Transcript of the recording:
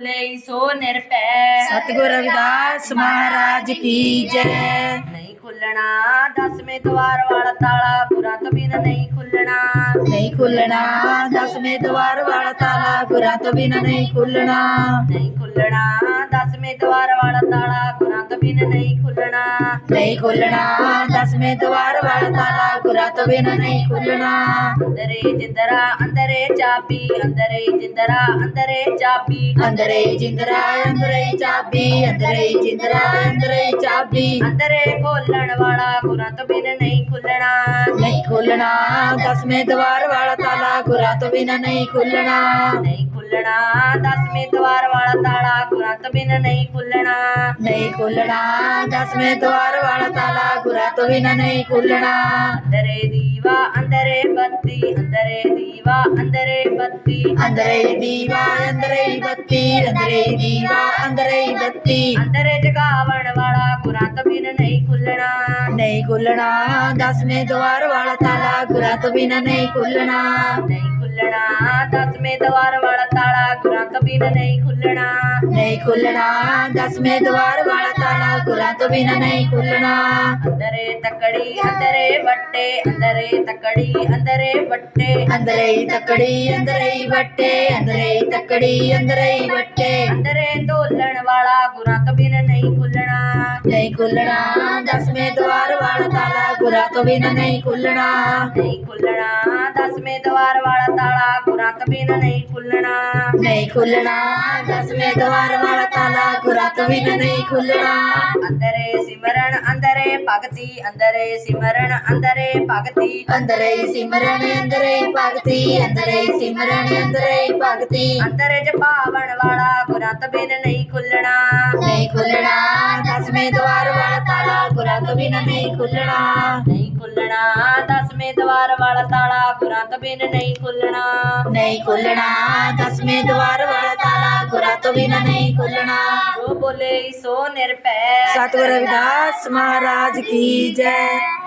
ਲਈ ਸੋ ਨਿਰਭੈ। ਸਤਿਗੁਰ ਰਵਿਦਾਸ ਮਹਾਰਾਜ ਕੀ ਜੈ। ਨਹੀਂ ਖੁੱਲਣਾ ਦਸਵੇਂ ਦਵਾਰ ਵਾਲਾ ਤਾਲਾ ਗੁਰਾਂ ਤੋਂ ਬਿਨ ਨਹੀਂ ਖੁੱਲਣਾ। ਨਹੀਂ ਖੁੱਲਣਾ ਦਸਵੇਂ ਦਵਾਰ ਵਾਲਾ ਤਾਲਾ ਗੁਰਾਂ ਤੋਂ ਬਿਨ ਨਹੀਂ ਖੁੱਲਣਾ। ਨਹੀਂ ਖੁੱਲਣਾ ਦਸਵੇਂ ਦਵਾਰ ਵਾਲਾ ਤਾਲਾ ਗੁਰਾਂ ਤੋਂ ਬਿਨ ਨਹੀਂ ਖੁੱਲਣਾ। ਨਹੀਂ ਖੁੱਲਣਾ। ਦਸਵੇਂ ਦਵਾਰ ਵਾਲਾ ਤਾਲਾ ਗੁਰਾਂ ਤੋਂ ਬਿਨ ਨਹੀਂ ਖੁੱਲਣਾ। ਅੰਦਰੇ ਜਿੰਦਰਾ ਅੰਦਰੇ ਚਾਬੀ ਅੰਦਰੇ ਜਿੰਦਰਾ ਅੰਦਰੇ ਚਾਬੀ। ਅੰਦਰੇ ਜਿੰਦਰਾ ਅੰਦਰੇ ਚਾਬੀ ਅੰਦਰੇ ਜਿੰਦਰਾ ਅੰਦਰੇ ਚਾਬੀ। ਅੰਦਰੇ ਖੋਲਣ ਵਾਲਾ ਗੁਰਾਂ ਤੋਂ ਬਿਨ ਨਹੀਂ ਖੁੱਲਣਾ। ਨਹੀਂ ਖੁੱਲਣਾ। ਦਸਵੇਂ ਦਵਾਰ ਵਾਲਾ ਤਾਲਾ ਗੁਰਾਂ ਤੋਂ ਬਿਨ ਨਹੀਂ ਖੁੱਲਣਾ। ਨਹੀਂ ਖੁੱਲਣਾ ਦਸਵੇਂ ਦਵਾਰ ਵਾਲਾ ਤਾਲਾ ਗੁਰਾਂ ਤੋਂ ਬਿਨ ਨਹੀਂ ਖੁੱਲਣਾ। ਨਹੀਂ ਖੁੱਲਣਾ ਦਸਵੇਂ ਦਵਾਰ ਵਾਲਾ ਤਾਲਾ ਗੁਰਾਂ ਤੋਂ ਬਿਨ ਨਹੀਂ ਖੁੱਲਣਾ। ਅੰਦਰੇ ਦੀਵਾ ਅੰਦਰੇ ਬੱਤੀ ਅੰਦਰੇ ਦੀਵਾ ਅੰਦਰੇ ਬੱਤੀ। ਅੰਦਰੇ ਦੀਵਾ ਅੰਦਰੇ ਬੱਤੀ ਅੰਦਰੇ ਦੀਵਾ ਅੰਦਰੇ ਬੱਤੀ। ਅੰਦਰੇ ਜਗਾਵਣ ਵਾਲਾ ਗੁਰਾਂ ਤੋਂ ਬਿਨ ਨਹੀਂ ਖੁੱਲਣਾ। ਨਹੀਂ ਖੁੱਲਣਾ ਦਸਵੇਂ ਦਵਾਰ ਵਾਲਾ ਤਾਲਾ ਗੁਰਾਂ ਤੋਂ ਬਿਨ ਨਹੀਂ ਖੁੱਲਣਾ। ਨਹੀਂ ਖੁੱਲਣਾ ਬਿਨ ਨਹੀਂ ਖੁੱਲਣਾ। ਨਹੀਂ ਖੁੱਲਣਾ। ਦਸਵੇਂ ਦਵਾਰ ਵਾਲਾ ਤਾਲਾ ਗੁਰਾਂ ਤੋਂ ਬਿਨ ਨਹੀਂ ਖੁੱਲਣਾ। ਅੰਦਰੇ ਤਕੜੀ ਅੰਦਰੇ ਵੱਟੇ ਅੰਦਰੇ ਤਕੜੀ ਅੰਦਰੇ ਵੱਟੇ। ਅੰਦਰੇ ਤਕੜੀ ਅੰਦਰੇ ਵੱਟੇ। ਅੰਦਰੇ ਤਕੜੀ ਅੰਦਰੇ ਵੱਟੇ। ਅੰਦਰੇ ਢੋਲਣ ਵਾਲਾ ਗੁਰਾਂ ਤੋਂ ਬਿਨ ਨਹੀਂ ਖੁੱਲਣਾ। ਨਹੀਂ ਖੁੱਲਣਾ। ਦਸਵੇਂ ਦਵਾਰ ਵਾਲਾ ਤਾਲਾ ਗੁਰਾਂ ਤੋਂ ਬਿਨ ਨਹੀਂ ਖੁੱਲਣਾ। ਨਹੀਂ ਖੁੱਲਣਾ। ਦਸਵੇਂ ਦਵਾਰ ਵਾਲਾ ਤਾਲਾ ਗੁਰਾਂ ਤੋਂ ਬਿਨ ਨਹੀਂ ਨਹੀਂ ਖੁੱਲਣਾ ਦਸਵੇਂ ਦਵਾਰ ਵਾਲਾ ਤਾਲਾ ਗੁਰਾਂ ਤੋਂ ਬਿਨ ਨਹੀਂ ਖੁੱਲਣਾ। ਅੰਦਰੇ ਸਿਮਰਨ ਅੰਦਰੇ ਭਗਤੀ ਅੰਦਰੇ ਸਿਮਰਨ ਅੰਦਰੇ ਭਗਤੀ। ਅੰਦਰੇ ਸਿਮਰਨ ਅੰਦਰੇ ਭਗਤੀ ਅੰਦਰੇ ਸਿਮਰਨ ਅੰਦਰੇ ਭਗਤੀ। ਅੰਦਰੇ ਜਪਾਵਣ ਵਾਲਾ ਗੁਰਾਂ ਤੋਂ ਬਿਨ ਨਹੀਂ ਖੁੱਲਣਾ। ਨਹੀਂ ਖੁੱਲਣਾ ਦਸਵੇਂ ਦਵਾਰ ਵਾਲਾ ਤਾਲਾ ਗੁਰਾਂ ਤੋਂ ਬਿਨ ਨਹੀਂ ਖੁੱਲਣਾ। ਨਹੀਂ ਖੁੱਲਣਾ ਦਸਵੇਂ ਦਵਾਰ ਵਾਲਾ ਤਾਲਾ ਗੁਰਾਂ ਬਿਨ ਨਹੀਂ ਖੁੱਲਣਾ। ਨਹੀਂ ਖੁੱਲਣਾ। ਦਸਵੇਂ ਦਵਾਰ ਵਾਲਾ ਤਾਲਾ ਗੁਰਾਂ ਤੋਂ ਬਿਨ ਨਹੀਂ ਖੁੱਲਣਾ। ਜੋ ਬੋਲੇ ਸੋ ਨਿਰਭੈ। ਸਤਿਗੁਰ ਰਵਿਦਾਸ ਮਹਾਰਾਜ ਕੀ ਜੈ।